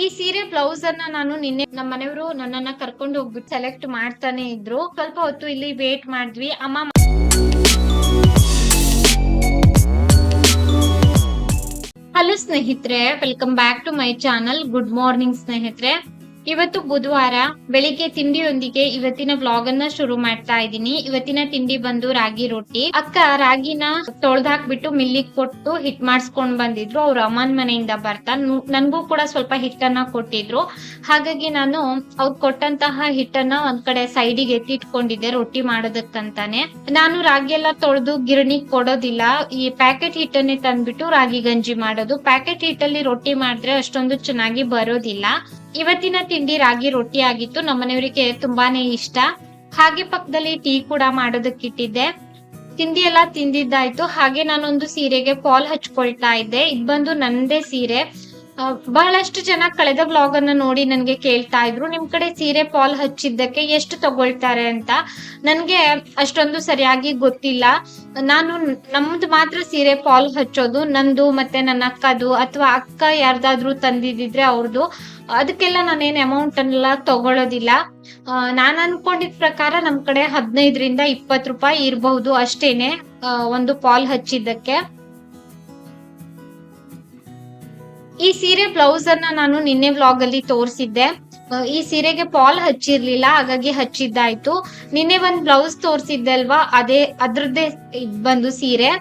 ಈ ಸೀರೆ ಬ್ಲೌಸ್ ಅನ್ನ ನಾನು ನಿನ್ನೆ ನಮ್ಮ ಮನೆಯವರು ನನ್ನನ್ನ ಕರ್ಕೊಂಡು ಹೋಗ್ಬಿಟ್ಟು ಸೆಲೆಕ್ಟ್ ಮಾಡ್ತಾನೆ ಇದ್ರು. ಸ್ವಲ್ಪ ಹೊತ್ತು ಇಲ್ಲಿ ವೇಟ್ ಮಾಡಿದ್ವಿ. ಅಮ್ಮ ಹಲೋ ಸ್ನೇಹಿತರೆ welcome back to my channel good morning ಸ್ನೇಹಿತರೆ. ಇವತ್ತು ಬುಧವಾರ ಬೆಳಿಗ್ಗೆ ತಿಂಡಿಯೊಂದಿಗೆ ಇವತ್ತಿನ ಬ್ಲಾಗ್ ಅನ್ನ ಶುರು ಮಾಡ್ತಾ ಇದ್ದೀನಿ. ಇವತ್ತಿನ ತಿಂಡಿ ಬಂದು ರಾಗಿ ರೊಟ್ಟಿ. ಅಕ್ಕ ರಾಗಿನ ತೊಳ್ದ್ ಹಾಕ್ಬಿಟ್ಟು ಮಿಲ್ಲಿಗ್ ಕೊಟ್ಟು ಹಿಟ್ ಮಾಡಿಸ್ಕೊಂಡ್ ಬಂದಿದ್ರು. ಅವ್ರ ಅಮ್ಮನ್ ಮನೆಯಿಂದ ಬರ್ತಾ ನನ್ಗೂ ಕೂಡ ಸ್ವಲ್ಪ ಹಿಟ್ಟನ್ನ ಕೊಟ್ಟಿದ್ರು. ಹಾಗಾಗಿ ನಾನು ಅವ್ರು ಕೊಟ್ಟಂತಹ ಹಿಟ್ಟನ್ನ ಒಂದ್ ಕಡೆ ಸೈಡಿಗೆ ಎತ್ತಿಟ್ಕೊಂಡಿದ್ದೆ ರೊಟ್ಟಿ ಮಾಡೋದಕ್ಕಂತಾನೆ. ನಾನು ರಾಗಿ ಎಲ್ಲ ತೊಳೆದು ಗಿರಣಿಗ್ ಕೊಡೋದಿಲ್ಲ. ಈ ಪ್ಯಾಕೆಟ್ ಹಿಟ್ಟನ್ನೇ ತಂದ್ಬಿಟ್ಟು ರಾಗಿ ಗಂಜಿ ಮಾಡೋದು. ಪ್ಯಾಕೆಟ್ ಹಿಟ್ಟಲ್ಲಿ ರೊಟ್ಟಿ ಮಾಡಿದ್ರೆ ಅಷ್ಟೊಂದು ಚೆನ್ನಾಗಿ ಬರೋದಿಲ್ಲ. ಇವತ್ತಿನ ತಿಂಡಿ ರಾಗಿ ರೊಟ್ಟಿ ಆಗಿತ್ತು. ನಮ್ಮನೆಯವರಿಗೆ ತುಂಬಾನೇ ಇಷ್ಟ. ಹಾಗೆ ಪಕ್ಕದಲ್ಲಿ ಟೀ ಕೂಡ ಮಾಡೋದಕ್ಕಿಟ್ಟಿದ್ದೆ. ತಿಂಡಿ ಎಲ್ಲ ತಿಂದಿದ್ದಾಯ್ತು. ಹಾಗೆ ನಾನೊಂದು ಸೀರೆಗೆ ಫಾಲ್ ಹಚ್ಕೊಳ್ತಾ ಇದ್ದೆ. ಇದ್ ಬಂದು ನಂದೇ ಸೀರೆ. ಬಹಳಷ್ಟು ಜನ ಕಳೆದ ಬ್ಲಾಗ್ ಅನ್ನ ನೋಡಿ ನನ್ಗೆ ಕೇಳ್ತಾ ಇದ್ರು. ನಿಮ್ ಕಡೆ ಸೀರೆ ಫಾಲ್ ಹಚ್ಚಿದ್ದಕ್ಕೆ ಎಷ್ಟು ತಗೊಳ್ತಾರೆ ಅಂತ. ನನ್ಗೆ ಅಷ್ಟೊಂದು ಸರಿಯಾಗಿ ಗೊತ್ತಿಲ್ಲ. ನಾನು ನಮ್ದು ಮಾತ್ರ ಸೀರೆ ಫಾಲ್ ಹಚ್ಚೋದು. ನಂದು ಮತ್ತೆ ನನ್ನ ಅಕ್ಕದು ಅಥವಾ ಅಕ್ಕ ಯಾರ್ದಾದ್ರೂ ತಂದಿದ್ರೆ ಅವ್ರದ್ದು ಅದಕ್ಕೆಲ್ಲ ನಾನೇನ್ ಅಮೌಂಟ್ ಎಲ್ಲ ತಗೊಳ್ಳೋದಿಲ್ಲ ನಾನು ಅನ್ಕೊಂಡಿದ ಪ್ರಕಾರ ನಮ್ ಕಡೆ ಹದಿನೈದರಿಂದ ಇಪ್ಪತ್ತು ರೂಪಾಯಿ ಇರಬಹುದು ಅಷ್ಟೇನೆ ಒಂದು ಪಾಲ್ ಹಚ್ಚಿದ್ದಕ್ಕೆ. ಈ ಸೀರೆ ಬ್ಲೌಸ್ ಅನ್ನ ನಾನು ನಿನ್ನೆ ವ್ಲಾಗ್ ಅಲ್ಲಿ ತೋರಿಸಿದ್ದೆ. ಈ ಸೀರೆಗೆ ಪಾಲ್ ಹಚ್ಚಿರ್ಲಿಲ್ಲ, ಹಾಗಾಗಿ ಹಚ್ಚಿದ್ದಾಯ್ತು. ನಿನ್ನೆ ಒಂದ್ ಬ್ಲೌಸ್ ತೋರಿಸಿದ್ದೆ ಅಲ್ವಾ, ಅದೇ, ಅದ್ರದ್ದೇ ಬಂದು ಸೀರೆ.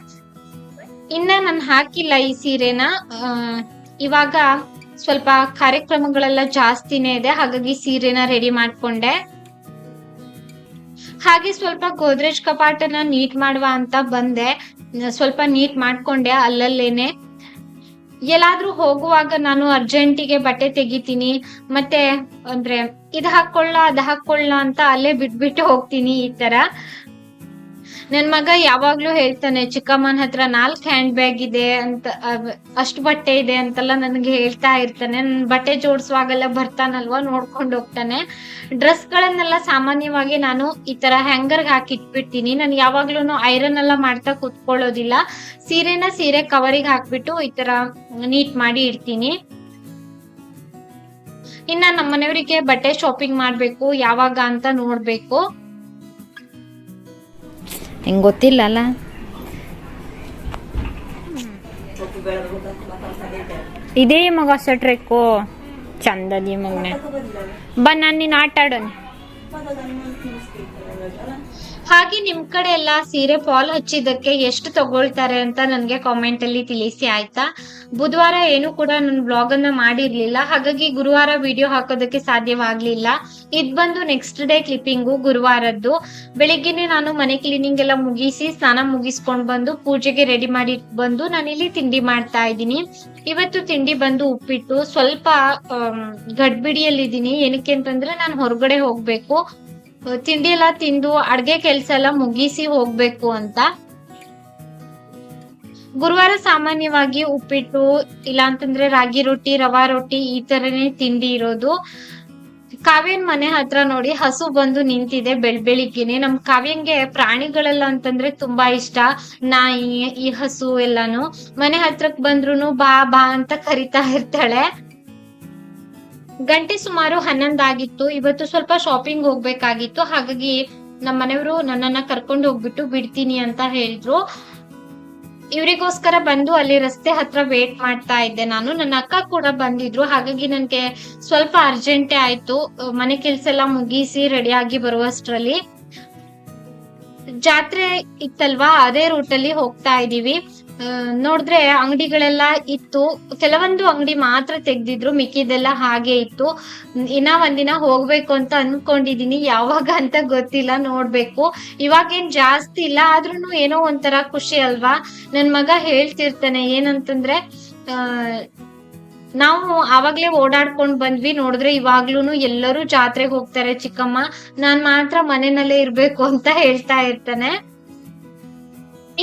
ಇನ್ನ ನಾನು ಹಾಕಿಲ್ಲ ಈ ಸೀರೆನ. ಇವಾಗ ಸ್ವಲ್ಪ ಕಾರ್ಯಕ್ರಮಗಳೆಲ್ಲ ಜಾಸ್ತಿನೇ ಇದೆ. ಹಾಗಾಗಿ ಸೀರೆನ ರೆಡಿ ಮಾಡ್ಕೊಂಡೆ. ಹಾಗೆ ಸ್ವಲ್ಪ ಗೋದ್ರೇಜ್ ಕಪಾಟನ ನೀಟ್ ಮಾಡುವ ಅಂತ ಬಂದೆ. ಸ್ವಲ್ಪ ನೀಟ್ ಮಾಡ್ಕೊಂಡೆ ಅಲ್ಲಲ್ಲೇನೆ. ಎಲ್ಲಾದ್ರೂ ಹೋಗುವಾಗ ನಾನು ಅರ್ಜೆಂಟಿಗೆ ಬಟ್ಟೆ ತೆಗಿತೀನಿ. ಮತ್ತೆ ಅಂದ್ರೆ ಇದ್ ಹಾಕೊಳ್ಳ, ಅದ್ ಹಾಕೊಳ್ಳ ಅಂತ ಅಲ್ಲೇ ಬಿಟ್ಬಿಟ್ಟು ಹೋಗ್ತೀನಿ ಈ ತರ. ನನ್ ಮಗ ಯಾವಾಗ್ಲೂ ಹೇಳ್ತಾನೆ, ಚಿಕ್ಕಮ್ಮನ ಹತ್ರ ನಾಲ್ಕು ಹ್ಯಾಂಡ್ ಬ್ಯಾಗ್ ಇದೆ ಅಂತ ಅಷ್ಟು ಬಟ್ಟೆ ಇದೆ ಅಂತೆಲ್ಲ ನನಗೆ ಹೇಳ್ತಾ ಇರ್ತಾನೆ. ನನ್ ಬಟ್ಟೆ ಜೋಡಿಸುವಾಗೆಲ್ಲ ಬರ್ತಾನಲ್ವಾ ನೋಡ್ಕೊಂಡು ಹೋಗ್ತಾನೆ. ಡ್ರೆಸ್ ಗಳನ್ನೆಲ್ಲ ಸಾಮಾನ್ಯವಾಗಿ ನಾನು ಈ ತರ ಹ್ಯಾಂಗರ್ಗೆ ಹಾಕಿ ಇಟ್ಬಿಡ್ತೀನಿ ನಾನು ಯಾವಾಗ್ಲೂ ಐರನ್ ಎಲ್ಲ ಮಾಡ್ತಾ ಕುತ್ಕೊಳ್ಳೋದಿಲ್ಲ. ಸೀರೆನ ಸೀರೆ ಕವರಿಗೆ ಹಾಕ್ಬಿಟ್ಟು ಈ ತರ ನೀಟ್ ಮಾಡಿ ಇಡ್ತೀನಿ. ಇನ್ನ ನಮ್ಮನೆಯವರಿಗೆ ಬಟ್ಟೆ ಶಾಪಿಂಗ್ ಮಾಡ್ಬೇಕು, ಯಾವಾಗ ಅಂತ ನೋಡ್ಬೇಕು. ಹೆಂಗೆ ಗೊತ್ತಿಲ್ಲ ಅಲ್ಲ ಇದೇ ಮಗ ಸಟ್ರೆಕ್ಕು ಚಂದದಿ ಮಗನೇ. ಬಾ ನಾನು ನೀನು ಆಟ ಹಾಗೆ ನಿಮ್ ಕಡೆ ಎಲ್ಲ ಸೀರೆ ಫಾಲ್ ಹಚ್ಚಿದ್ದಕ್ಕೆ ಎಷ್ಟು ತಗೊಳ್ತಾರೆ ಅಂತ ನನ್ಗೆ ಕಾಮೆಂಟ್ ಅಲ್ಲಿ ತಿಳಿಸಿ, ಆಯ್ತಾ? ಬುಧವಾರ ಏನು ಕೂಡ ನನ್ ಬ್ಲಾಗ್ ಅನ್ನ ಮಾಡಿರ್ಲಿಲ್ಲ. ಹಾಗಾಗಿ ಗುರುವಾರ ವಿಡಿಯೋ ಹಾಕೋದಕ್ಕೆ ಸಾಧ್ಯವಾಗ್ಲಿಲ್ಲ. ಇದ್ ಬಂದು ನೆಕ್ಸ್ಟ್ ಡೇ ಕ್ಲಿಪ್ಪಿಂಗು ಗುರುವಾರದ್ದು. ಬೆಳಿಗ್ಗೆನೆ ನಾನು ಮನೆ ಕ್ಲೀನಿಂಗ್ ಎಲ್ಲ ಮುಗಿಸಿ ಸ್ನಾನ ಮುಗಿಸ್ಕೊಂಡ್ ಬಂದು ಪೂಜೆಗೆ ರೆಡಿ ಮಾಡಿ ಬಂದು ನಾನಿಲ್ಲಿ ತಿಂಡಿ ಮಾಡ್ತಾ ಇದ್ದೀನಿ. ಇವತ್ತು ತಿಂಡಿ ಬಂದು ಉಪ್ಪಿಟ್ಟು. ಸ್ವಲ್ಪ ಗಡ್ಬಿಡಿಯಲ್ಲಿದ್ದೀನಿ. ಏನಕ್ಕೆ ಅಂತಂದ್ರೆ ನಾನು ಹೊರಗಡೆ ಹೋಗ್ಬೇಕು. ತಿಂಡಿ ಎಲ್ಲ ತಿಂದು ಅಡ್ಗೆ ಕೆಲ್ಸ ಎಲ್ಲ ಮುಗಿಸಿ ಹೋಗ್ಬೇಕು ಅಂತ. ಗುರುವಾರ ಸಾಮಾನ್ಯವಾಗಿ ಉಪ್ಪಿಟ್ಟು ಇಲ್ಲ ಅಂತಂದ್ರೆ ರಾಗಿ ರೊಟ್ಟಿ, ರವಾ ರೊಟ್ಟಿ ಈ ತರನೇ ತಿಂಡಿ ಇರೋದು. ಕಾವ್ಯನ್ ಮನೆ ಹತ್ರ ನೋಡಿ ಹಸು ಬಂದು ನಿಂತಿದೆ ಬೆಳ್, ಬೆಳಿಗ್ಗೆನೆ. ನಮ್ ಕಾವ್ಯಂಗೆ ಪ್ರಾಣಿಗಳೆಲ್ಲ ಅಂತಂದ್ರೆ ತುಂಬಾ ಇಷ್ಟ. ನಾಯಿ, ಈ ಹಸು ಎಲ್ಲಾನು. ಮನೆ ಹತ್ರಕ್ ಬಂದ್ರು ಬಾ ಬಾ ಅಂತ ಕರಿತಾ ಇರ್ತಾಳೆ. ಗಂಟೆ ಸುಮಾರು ಹನ್ನೊಂದಾಗಿತ್ತು. ಇವತ್ತು ಸ್ವಲ್ಪ ಶಾಪಿಂಗ್ ಹೋಗ್ಬೇಕಾಗಿತ್ತು. ಹಾಗಾಗಿ ನಮ್ಮ ಮನೆಯವರು ನನ್ನನ್ನ ಕರ್ಕೊಂಡು ಹೋಗ್ಬಿಟ್ಟು ಬಿಡ್ತೀನಿ ಅಂತ ಹೇಳಿದ್ರು. ಇವರಿಗೋಸ್ಕರ ಬಂದು ಅಲ್ಲಿ ರಸ್ತೆ ಹತ್ರ ವೇಟ್ ಮಾಡ್ತಾ ಇದ್ದೆ ನಾನು. ನನ್ನ ಅಕ್ಕ ಕೂಡ ಬಂದಿದ್ರು. ಹಾಗಾಗಿ ನನ್ಗೆ ಸ್ವಲ್ಪ ಅರ್ಜೆಂಟೇ ಆಯ್ತು. ಮನೆ ಕೆಲ್ಸ ಎಲ್ಲ ಮುಗಿಸಿ ರೆಡಿ ಆಗಿ ಬರುವಷ್ಟ್ರಲ್ಲಿ. ಜಾತ್ರೆ ಇತ್ತಲ್ವಾ? ಅದೇ ರೂಟ್ ಅಲ್ಲಿ ಹೋಗ್ತಾ ಇದೀವಿ. ನೋಡಿದ್ರೆ ಅಂಗಡಿಗಳೆಲ್ಲ ಇತ್ತು. ಕೆಲವೊಂದು ಅಂಗಡಿ ಮಾತ್ರ ತೆಗ್ದಿದ್ರು, ಮಿಕ್ಕಿದೆಲ್ಲ ಹಾಗೆ ಇತ್ತು. ಇನ್ನ ಒಂದಿನ ಹೋಗ್ಬೇಕು ಅಂತ ಅನ್ಕೊಂಡಿದೀನಿ. ಯಾವಾಗ ಅಂತ ಗೊತ್ತಿಲ್ಲ, ನೋಡ್ಬೇಕು. ಇವಾಗೇನ್ ಜಾಸ್ತಿ ಇಲ್ಲ ಆದ್ರೂ ಏನೋ ಒಂಥರ ಖುಷಿ ಅಲ್ವಾ? ನನ್ ಮಗ ಹೇಳ್ತಿರ್ತಾನೆ, ಏನಂತಂದ್ರೆ ನಾವು ಆವಾಗ್ಲೇ ಓಡಾಡ್ಕೊಂಡ್ ಬಂದ್ವಿ. ನೋಡಿದ್ರೆ ಇವಾಗ್ಲೂನು ಎಲ್ಲರೂ ಜಾತ್ರೆಗೆ ಹೋಗ್ತಾರೆ ಚಿಕ್ಕಮ್ಮ. ನಾನ್ ಮಾತ್ರ ಮನೆಯಲ್ಲೇ ಇರ್ಬೇಕು ಅಂತ ಹೇಳ್ತಾ ಇರ್ತಾನೆ.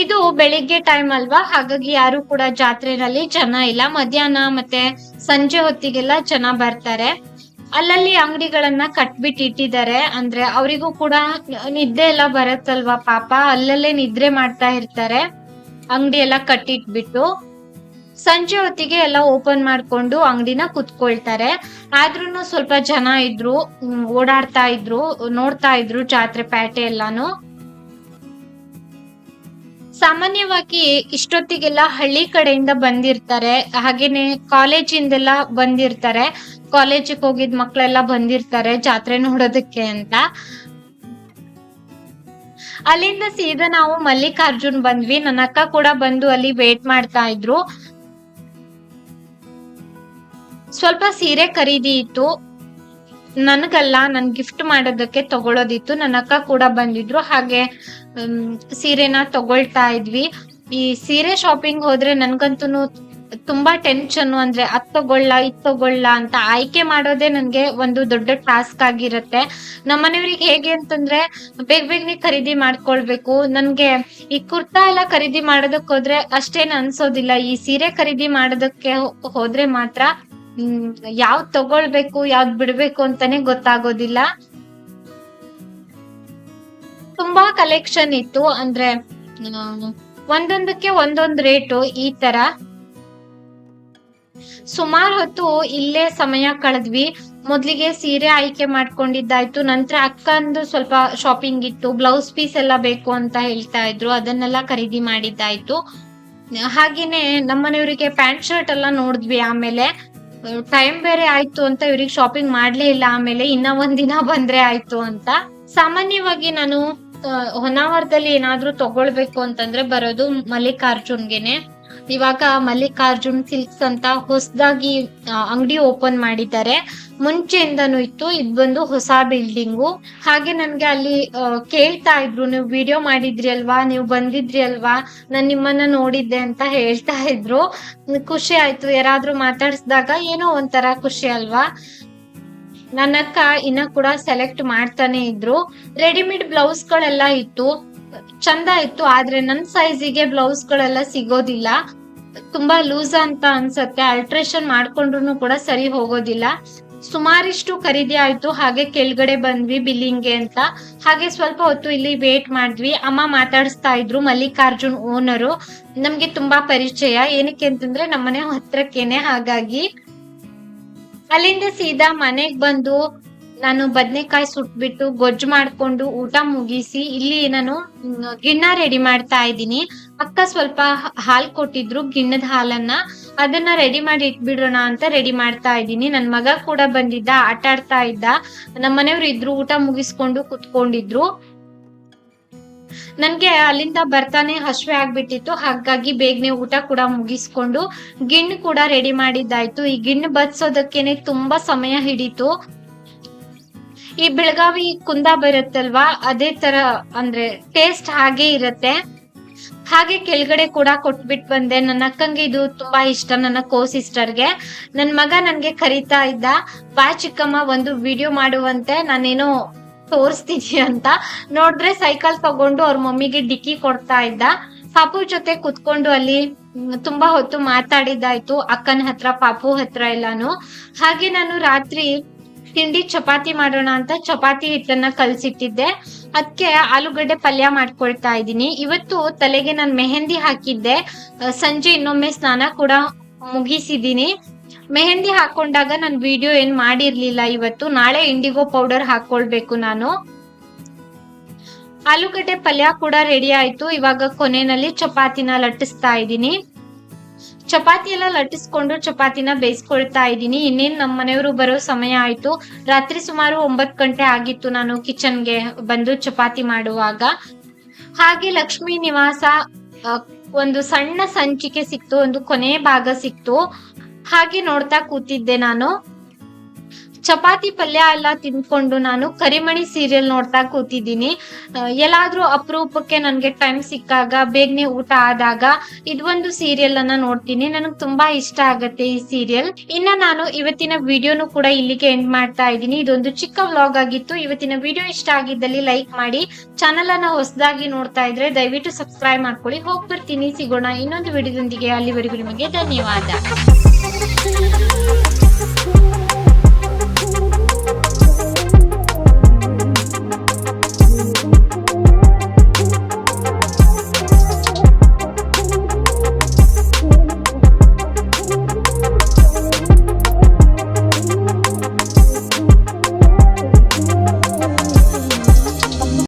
ಇದು ಬೆಳಿಗ್ಗೆ ಟೈಮ್ ಅಲ್ವಾ? ಹಾಗಾಗಿ ಯಾರು ಕೂಡ ಜಾತ್ರೆನಲ್ಲಿ ಜನ ಇಲ್ಲ. ಮಧ್ಯಾಹ್ನ ಮತ್ತೆ ಸಂಜೆ ಹೊತ್ತಿಗೆಲ್ಲ ಜನ ಬರ್ತಾರೆ. ಅಲ್ಲಲ್ಲಿ ಅಂಗಡಿಗಳನ್ನ ಕಟ್ಬಿಟ್ಟು ಇಟ್ಟಿದ್ದಾರೆ. ಅಂದ್ರೆ ಅವರಿಗೂ ಕೂಡ ನಿದ್ದೆ ಎಲ್ಲ ಬರತ್ತಲ್ವಾ ಪಾಪ? ಅಲ್ಲಲ್ಲೇ ನಿದ್ರೆ ಮಾಡ್ತಾ ಇರ್ತಾರೆ. ಅಂಗಡಿ ಎಲ್ಲ ಕಟ್ಟಿಟ್ಬಿಟ್ಟು ಸಂಜೆ ಹೊತ್ತಿಗೆ ಎಲ್ಲ ಓಪನ್ ಮಾಡ್ಕೊಂಡು ಅಂಗಡಿನ ಕುತ್ಕೊಳ್ತಾರೆ. ಆದ್ರೂನು ಸ್ವಲ್ಪ ಜನ ಇದ್ರು ಓಡಾಡ್ತಾ ಇದ್ರು, ನೋಡ್ತಾ ಇದ್ರು ಜಾತ್ರೆ ಪ್ಯಾಟೆ ಎಲ್ಲಾನು. ಸಾಮಾನ್ಯವಾಗಿ ಇಷ್ಟೊತ್ತಿಗೆಲ್ಲ ಹಳ್ಳಿ ಕಡೆಯಿಂದ ಬಂದಿರ್ತಾರೆ. ಹಾಗೇನೆ ಕಾಲೇಜಿಂದೆಲ್ಲ ಬಂದಿರ್ತಾರೆ. ಕಾಲೇಜಿಗೆ ಹೋಗಿದ್ ಮಕ್ಕಳೆಲ್ಲ ಬಂದಿರ್ತಾರೆ ಜಾತ್ರೆ ನೋಡೋದಕ್ಕೆ ಅಂತ. ಅಲ್ಲಿಂದ ಸೀದಾ ನಾವು ಮಲ್ಲಿಕಾರ್ಜುನ್ ಬಂದ್ವಿ. ನನ್ನ ಅಕ್ಕ ಕೂಡ ಬಂದು ಅಲ್ಲಿ ವೇಟ್ ಮಾಡ್ತಾ ಇದ್ರು. ಸ್ವಲ್ಪ ಸೀರೆ ಖರೀದಿ ಇತ್ತು. ನನಗಲ್ಲ, ನನ್ ಗಿಫ್ಟ್ ಮಾಡೋದಕ್ಕೆ ತಗೊಳೋದಿತ್ತು. ನನ್ನ ಅಕ್ಕ ಕೂಡ ಬಂದಿದ್ರು. ಹಾಗೆ ಸೀರೆನ ತಗೊಳ್ತಾ ಇದ್ವಿ. ಈ ಸೀರೆ ಶಾಪಿಂಗ್ ಹೋದ್ರೆ ನನ್ಗಂತೂ ತುಂಬಾ ಟೆನ್ಷನ್ ಅಂದ್ರೆ ಅದ್ ತಗೊಳ್ಳ, ಇದ್ ತಗೊಳ್ಳ ಅಂತ ಆಯ್ಕೆ ಮಾಡೋದೇ ನನ್ಗೆ ಒಂದು ದೊಡ್ಡ ಟಾಸ್ಕ್ ಆಗಿರುತ್ತೆ. ನಮ್ಮನೆಯವ್ರಿಗೆ ಹೇಗೆ ಅಂತಂದ್ರೆ, ಬೇಗ ಬೇಗನೆ ಖರೀದಿ ಮಾಡ್ಕೊಳ್ಬೇಕು. ನನ್ಗೆ ಈ ಕುರ್ತಾ ಎಲ್ಲ ಖರೀದಿ ಮಾಡೋದಕ್ ಹೋದ್ರೆ ಅಷ್ಟೇನ್ ಅನ್ಸೋದಿಲ್ಲ. ಈ ಸೀರೆ ಖರೀದಿ ಮಾಡೋದಕ್ಕೆ ಹೋದ್ರೆ ಮಾತ್ರ ಹ್ಮ್, ಯಾವ್ದ್ ತಗೊಳ್ಬೇಕು, ಯಾವ್ದ್ ಬಿಡ್ಬೇಕು ಅಂತಾನೆ ಗೊತ್ತಾಗೋದಿಲ್ಲ. ತುಂಬಾ ಕಲೆಕ್ಷನ್ ಇತ್ತು, ಅಂದ್ರೆ ಒಂದೊಂದಕ್ಕೆ ಒಂದೊಂದ್ ರೇಟು ಈ ತರ. ಸುಮಾರು ಹೊತ್ತು ಇಲ್ಲೇ ಸಮಯ ಕಳೆದ್ವಿ. ಮೊದ್ಲಿಗೆ ಸೀರೆ ಆಯ್ಕೆ ಮಾಡ್ಕೊಂಡಿದ್ದಾಯ್ತು, ನಂತರ ಅಕ್ಕಂದು ಸ್ವಲ್ಪ ಶಾಪಿಂಗ್ ಇತ್ತು ಬ್ಲೌಸ್ ಪೀಸ್ ಎಲ್ಲ ಬೇಕು ಅಂತ ಹೇಳ್ತಾ ಇದ್ರು, ಅದನ್ನೆಲ್ಲ ಖರೀದಿ ಮಾಡಿದ್ದಾಯ್ತು. ಹಾಗೇನೆ ನಮ್ಮನೆಯವರಿಗೆ ಪ್ಯಾಂಟ್ ಶರ್ಟ್ ಎಲ್ಲ ನೋಡಿದ್ವಿ ಆಮೇಲೆ. ಟೈಮ್ ಬೇರೆ ಆಯ್ತು ಅಂತ ಇವ್ರಿಗೆ ಶಾಪಿಂಗ್ ಮಾಡ್ಲೇ ಇಲ್ಲ, ಆಮೇಲೆ ಇನ್ನ ಒಂದಿನ ಬಂದ್ರೆ ಆಯ್ತು ಅಂತ. ಸಾಮಾನ್ಯವಾಗಿ ನಾನು ಹೊನ್ನಾವರದಲ್ಲಿ ಏನಾದ್ರೂ ತಗೊಳ್ಬೇಕು ಅಂತಂದ್ರೆ ಬರೋದು ಮಲ್ಲಿಕಾರ್ಜುನ್ಗೆನೆ. ಇವಾಗ ಮಲ್ಲಿಕಾರ್ಜುನ್ ಸಿಲ್ಕ್ಸ್ ಅಂತ ಹೊಸದಾಗಿ ಅಂಗಡಿ ಓಪನ್ ಮಾಡಿದ್ದಾರೆ. ಮುಂಚೆಯಿಂದನೂ ಇತ್ತು, ಇದ್ ಬಂದು ಹೊಸ ಬಿಲ್ಡಿಂಗು. ಹಾಗೆ ನನ್ಗೆ ಅಲ್ಲಿ ಕೇಳ್ತಾ ಇದ್ರು. ನೀವು ವಿಡಿಯೋ ಮಾಡಿದ್ರಿ ಅಲ್ವಾ? ನೀವು ಬಂದಿದ್ರಿ ಅಲ್ವಾ? ನಾನ್ ನಿಮ್ಮನ್ನ ನೋಡಿದ್ದೆ ಅಂತ ಹೇಳ್ತಾ ಇದ್ರು. ಖುಷಿ ಆಯ್ತು. ಯಾರಾದ್ರೂ ಮಾತಾಡ್ಸಿದಾಗ ಏನೋ ಒಂಥರ ಖುಷಿ ಅಲ್ವಾ? ನನ್ನ ಅಕ್ಕ ಇನ್ನ ಕೂಡ ಸೆಲೆಕ್ಟ್ ಮಾಡ್ತಾನೆ ಇದ್ರು. ರೆಡಿಮೇಡ್ ಬ್ಲೌಸ್ ಗಳೆಲ್ಲ ಇತ್ತು. ಚಂದ ಇತ್ತು, ಆದ್ರೆ ನನ್ ಸೈಜಿಗೆ ಬ್ಲೌಸ್ ಗಳೆಲ್ಲ ಸಿಗೋದಿಲ್ಲ. ತುಂಬಾ ಲೂಸ್ ಅಂತ ಅನ್ಸತ್ತೆ ಅಲ್ಟ್ರೇಷನ್ ಮಾಡ್ಕೊಂಡ್ರು ಕೂಡ ಸರಿ ಹೋಗೋದಿಲ್ಲ. ಸುಮಾರಿಷ್ಟು ಖರೀದಿ ಆಯ್ತು, ಹಾಗೆ ಕೆಳಗಡೆ ಬಂದ್ವಿ ಬಿಲ್ಲಿಂಗ್ಗೆ ಅಂತ. ಹಾಗೆ ಸ್ವಲ್ಪ ಹೊತ್ತು ಇಲ್ಲಿ ವೇಟ್ ಮಾಡಿದ್ವಿ, ಅಮ್ಮ ಮಾತಾಡಿಸ್ತಾ ಇದ್ರು ಮಲ್ಲಿಕಾರ್ಜುನ್ ಓನರು ನಮ್ಗೆ ತುಂಬಾ ಪರಿಚಯ, ಏನಕ್ಕೆ ಅಂತಂದ್ರೆ ನಮ್ಮನೆ ಹತ್ರಕ್ಕೇನೆ ಹಾಗಾಗಿ. ಅಲ್ಲಿಂದ ಸೀದಾ ಮನೆಗ್ ಬಂದು ನಾನು ಬದನೆಕಾಯಿ ಸುಟ್ಬಿಟ್ಟು ಗೊಜ್ಜು ಮಾಡ್ಕೊಂಡು ಊಟ ಮುಗಿಸಿ ಇಲ್ಲಿ ನಾನು ಗಿಣ್ಣ ರೆಡಿ ಮಾಡ್ತಾ ಇದ್ದೀನಿ. ಅಕ್ಕ ಸ್ವಲ್ಪ ಹಾಲು ಹಾಲ್ ಕೊಟ್ಟಿದ್ರು, ಗಿಣ್ಣದ ಹಾಲನ್ನ. ಅದನ್ನ ರೆಡಿ ಮಾಡಿ ಇಟ್ಬಿಡೋಣ ಅಂತ ರೆಡಿ ಮಾಡ್ತಾ ಇದ್ದೀನಿ. ನನ್ ಮಗ ಕೂಡ ಬಂದಿದ್ದ, ಆಟ ಆಡ್ತಾ ಇದ್ದ. ನಮ್ಮ ಮನೆಯವ್ರು ಇದ್ರು, ಊಟ ಮುಗಿಸ್ಕೊಂಡು ಕುತ್ಕೊಂಡಿದ್ರು. ನನ್ಗೆ ಅಲ್ಲಿಂದ ಬರ್ತಾನೆ ಹಶ್ವೆ ಆಗ್ಬಿಟ್ಟಿತ್ತು. ಹಾಗಾಗಿ ಬೇಗನೆ ಊಟ ಕೂಡ ಮುಗಿಸ್ಕೊಂಡು ಗಿಣ್ಣು ಕೂಡ ರೆಡಿ ಮಾಡಿದ್ದಾಯ್ತು. ಈ ಗಿಣ್ಣು ಬದ್ಸೋದಕ್ಕೇನೆ ತುಂಬಾ ಸಮಯ ಹಿಡಿತು. ಈ ಬೆಳಗಾವಿ ಕುಂದ ಬರುತ್ತಲ್ವಾ? ಅದೇ ತರ ಅಂದ್ರೆ ಟೇಸ್ಟ್ ಹಾಗೆ ಇರತ್ತೆ. ಹಾಗೆ ಕೆಳಗಡೆ ಕೂಡ ಕೊಟ್ಬಿಟ್ ಬಂದೆ. ನನ್ನ ಅಕ್ಕಂಗೆ ಇದು ತುಂಬಾ ಇಷ್ಟ, ನನ್ನ ಕೋ ಸಿಸ್ಟರ್ಗೆ ನನ್ ಮಗ ನನ್ಗೆ ಕರಿತಾ ಇದ್ದ, ಬಾ ಚಿಕ್ಕಮ್ಮ, ಒಂದು ವಿಡಿಯೋ ಮಾಡುವಂತೆ. ನಾನೇನೋ ತೋರಿಸ್ತೀನಿ ಅಂತ. ನೋಡಿದ್ರೆ ಸೈಕಲ್ ತಗೊಂಡು ಅವ್ರ ಮಮ್ಮಿಗೆ ಡಿಕ್ಕಿ ಕೊಡ್ತಾ ಇದ್ದ. ಪಾಪು ಜೊತೆ ಕುತ್ಕೊಂಡು ಅಲ್ಲಿ ತುಂಬಾ ಹೊತ್ತು ಮಾತಾಡಿದ್ದಾಯ್ತು. ಅಕ್ಕನ ಹತ್ರ, ಪಾಪು ಹತ್ರ ಎಲ್ಲಾನು. ಹಾಗೆ ನಾನು ರಾತ್ರಿ ತಿಂಡಿ ಚಪಾತಿ ಮಾಡೋಣ ಅಂತ ಚಪಾತಿ ಹಿಟ್ಟನ್ನ ಕಲ್ಸಿಟ್ಟಿದ್ದೆ. ಅದಕ್ಕೆ ಆಲೂಗಡ್ಡೆ ಪಲ್ಯ ಮಾಡ್ಕೊಳ್ತಾ ಇದ್ದೀನಿ. ಇವತ್ತು ತಲೆಗೆ ನಾನು ಮೆಹಂದಿ ಹಾಕಿದ್ದೆ. ಸಂಜೆ ಇನ್ನೊಮ್ಮೆ ಸ್ನಾನ ಕೂಡ ಮುಗಿಸಿದ್ದೀನಿ. ಮೆಹಂದಿ ಹಾಕೊಂಡಾಗ ನಾನು ವಿಡಿಯೋ ಏನ್ ಮಾಡಿರ್ಲಿಲ್ಲ ಇವತ್ತು. ನಾಳೆ ಇಂಡಿಗೋ ಪೌಡರ್ ಹಾಕೊಳ್ಬೇಕು ನಾನು. ಆಲೂಗಡ್ಡೆ ಪಲ್ಯ ಕೂಡ ರೆಡಿ ಆಯ್ತು. ಇವಾಗ ಕೊನೆಯಲ್ಲಿ ಚಪಾತಿನ ಲಟ್ಟಿಸ್ತಾ ಇದ್ದೀನಿ. ಚಪಾತಿ ಎಲ್ಲ ಲಟ್ಟಿಸ್ಕೊಂಡು ಚಪಾತಿನ ಬೇಯಿಸ್ಕೊಳ್ತಾ ಇದ್ದೀನಿ. ಇನ್ನೇನ್ ನಮ್ಮ ಮನೆಯವರು ಬರೋ ಸಮಯ ಆಯ್ತು. ರಾತ್ರಿ ಸುಮಾರು ಒಂಬತ್ ಗಂಟೆ ಆಗಿತ್ತು ನಾನು ಕಿಚನ್ಗೆ ಬಂದು ಚಪಾತಿ ಮಾಡುವಾಗ. ಹಾಗೆ ಲಕ್ಷ್ಮಿ ನಿವಾಸ ಒಂದು ಸಣ್ಣ ಸಂಚಿಕೆ ಸಿಕ್ತು, ಒಂದು ಕೊನೆ ಭಾಗ ಸಿಕ್ತು. ಹಾಗೆ ನೋಡ್ತಾ ಕೂತಿದ್ದೆ ನಾನು. ಚಪಾತಿ ಪಲ್ಯ ಎಲ್ಲ ತಿನ್ಕೊಂಡು ನಾನು ಕರಿಮಣಿ ಸೀರಿಯಲ್ ನೋಡ್ತಾ ಕೂತಿದ್ದೀನಿ. ಎಲ್ಲಾದ್ರೂ ಅಪರೂಪಕ್ಕೆ ನನ್ಗೆ ಟೈಮ್ ಸಿಕ್ಕಾಗ, ಬೇಗನೆ ಊಟ ಆದಾಗ ಇದೊಂದು ಸೀರಿಯಲ್ ಅನ್ನ ನೋಡ್ತೀನಿ. ನನಗೆ ತುಂಬಾ ಇಷ್ಟ ಆಗತ್ತೆ ಈ ಸೀರಿಯಲ್. ಇನ್ನ ನಾನು ಇವತ್ತಿನ ವಿಡಿಯೋನು ಕೂಡ ಇಲ್ಲಿಗೆ ಎಂಡ್ ಮಾಡ್ತಾ ಇದ್ದೀನಿ. ಇದೊಂದು ಚಿಕ್ಕ ವ್ಲಾಗ್ ಆಗಿತ್ತು. ಇವತ್ತಿನ ವಿಡಿಯೋ ಇಷ್ಟ ಆಗಿದ್ದಲ್ಲಿ ಲೈಕ್ ಮಾಡಿ. ಚಾನಲ್ ಅನ್ನ ಹೊಸದಾಗಿ ನೋಡ್ತಾ ಇದ್ರೆ ದಯವಿಟ್ಟು ಸಬ್ಸ್ಕ್ರೈಬ್ ಮಾಡ್ಕೊಳ್ಳಿ. ಹೋಗ್ಬರ್ತೀನಿ. ಸಿಗೋಣ ಇನ್ನೊಂದು ವಿಡಿಯೋದೊಂದಿಗೆ. ಅಲ್ಲಿವರೆಗೂ ನಿಮಗೆ ಧನ್ಯವಾದ.